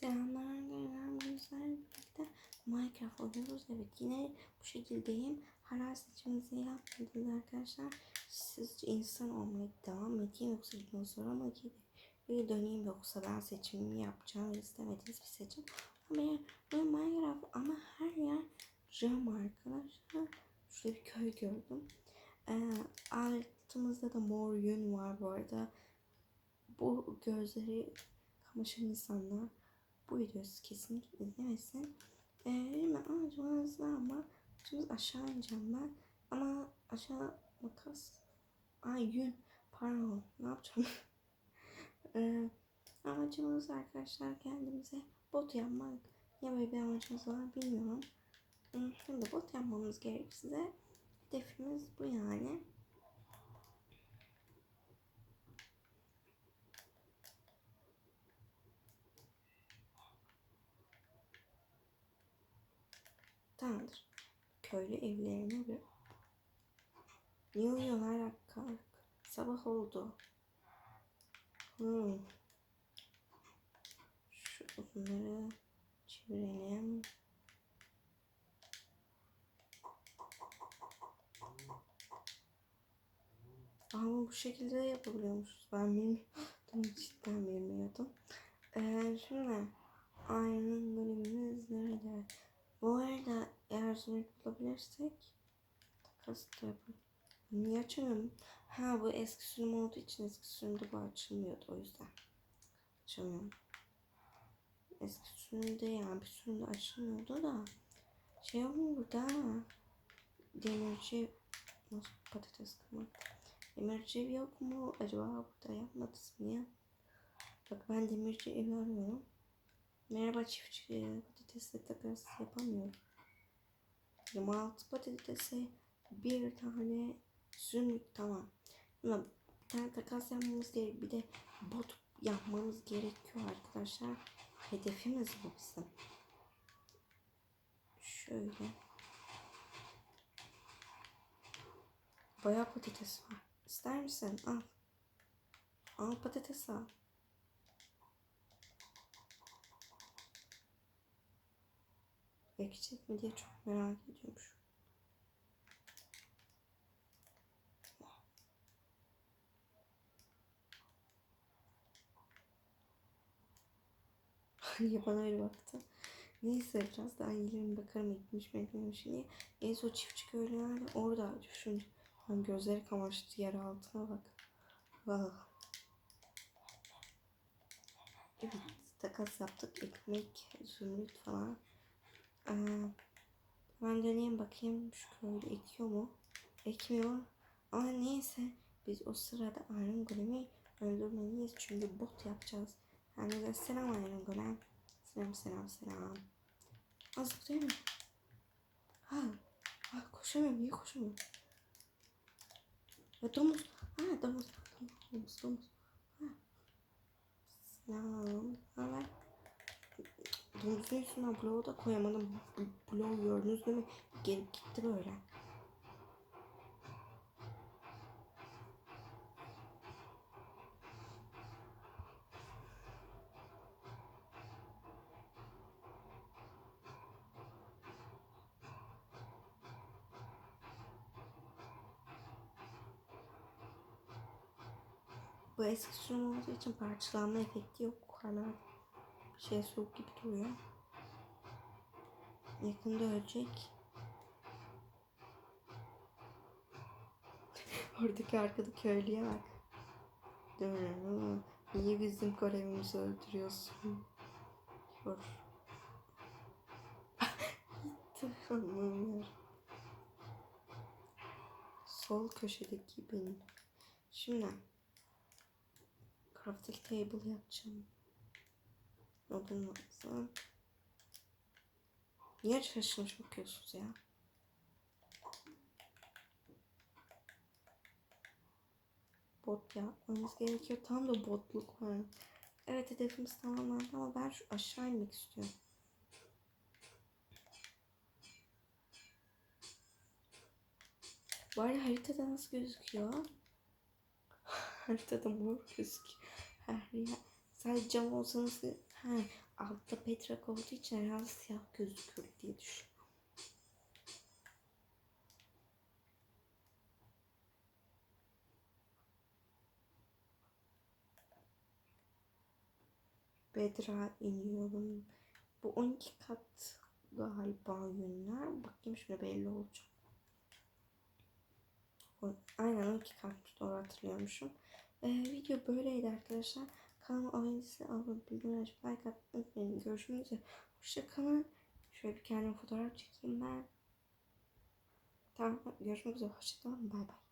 Selamlar ben Güzel birlikte Minecraft oynuyoruz. Evet yine bu şekildeyim. Hala seçimimizi yapmadınız arkadaşlar. Sizce insan olmaya devam edeyim yoksa dinozora mı geri döneyim yoksa ben seçimimi yapacağım istemediğiniz bir seçim. Ama ben Minecraft ama her yer cam arkadaşlar. Şurada bir köy gördüm. Ee, altımızda da mor yün var bu arada. Bu gözleri kamaşan insanlar bu videoyu kesinlikle izlemesin. Ee, bilmem amacımız var ama amacımız aşağı ineceğim ben. Ama aşağı makas. Ay yün. Pardon. Ne yapacağım? ee, amacımız arkadaşlar kendimize bot yapmak. Ya böyle bir amacımız var bilmiyorum. Hmm, Şimdi bot yapmamız gerek size. Hedefimiz bu yani. Tamamdır. Köylü evlerine bir... Niye uyuyorlar kalk? Sabah oldu. Hmm. Şu bunları çevirelim. Ama bu şekilde de yapabiliyormuşuz. Ben bilmiyordum. Cidden bilmiyordum. Ee, şimdi Iron bölümümüz nerede? Bu arada eğer zümrüt bulabilirsek takas da. Niye açamıyorum? Ha bu eski sürüm olduğu için eski sürümde bu açılmıyordu o yüzden. Açamıyorum. Eski sürümde yani bir sürümde açılmıyordu da şey yok mu burada? Demirci nasıl patates kırmak? Demirci yok mu? Acaba burada yapmadınız mı ya? Bak ben demirci evi arıyorum. Merhaba çiftçi. Patatesle takas yapamıyorum. 26 patatese bir tane zümrüt tamam. Ama bir tane takas yapmamız gerek. Bir de bot yapmamız gerekiyor arkadaşlar. Hedefimiz bu bizim. Şöyle. Bayağı patates var. İster misin? Al. Al patates al. Ekecek mi diye çok merak ediyorum. Niye bana öyle baktı? Neyse biraz daha iyilerin bakarım gitmiş mi etmemiş diye. En son çiftçi köylüler de orada düşün. Hani gözleri kamaştı yer altına bak. Vah. Evet takas yaptık. Ekmek, zümrüt falan. Ee, ben deneyeyim bakayım şu köylü ekiyor mu? Ekmiyor. Ama neyse biz o sırada Iron Golem'i öldürmeliyiz. Çünkü bot yapacağız. Yani de selam Iron Golem. Selam selam selam. Az değil mi? Ha, ha koşamıyorum. Niye koşamıyorum? Ya domuz. Ha domuz. Domuz domuz. Ha. Selam. Haber? Domuzun üstüne bloğu da koyamadım. Bloğu gördünüz değil mi? Gelip gitti böyle. Bu eski sürüm olduğu için parçalanma efekti yok. Bir şey soğuk gibi duruyor. Yakında ölecek. Oradaki arkada köylüye bak. Niye bizim görevimizi öldürüyorsun? Yor. Tamam. Sol köşedeki benim. Şimdi crafting table yapacağım. Odun lazım. Niye şaşırmış bakıyorsunuz ya? Bot yapmamız gerekiyor. Tam da botluk var. Evet hedefimiz tamamen ama ben şu aşağı inmek istiyorum. Arada haritada nasıl gözüküyor? haritada mor gözüküyor. Her yer. Sadece cam olsa nasıl... Ha, altta petrak olduğu için herhalde siyah gözükür diye düşünüyorum. Bedra iniyorum. Bu 12 kat galiba yünler. Bakayım şöyle belli olacak. Aynen 12 katmış doğru hatırlıyormuşum. Ee, video böyleydi arkadaşlar. Kanalıma abone değilseniz abone bildirimleri açıp like atmayı unutmayın. Görüşmek üzere. Hoşçakalın. Şöyle bir kendime fotoğraf çekeyim ben. Tamam görüşmek üzere. Hoşçakalın. Bay bay.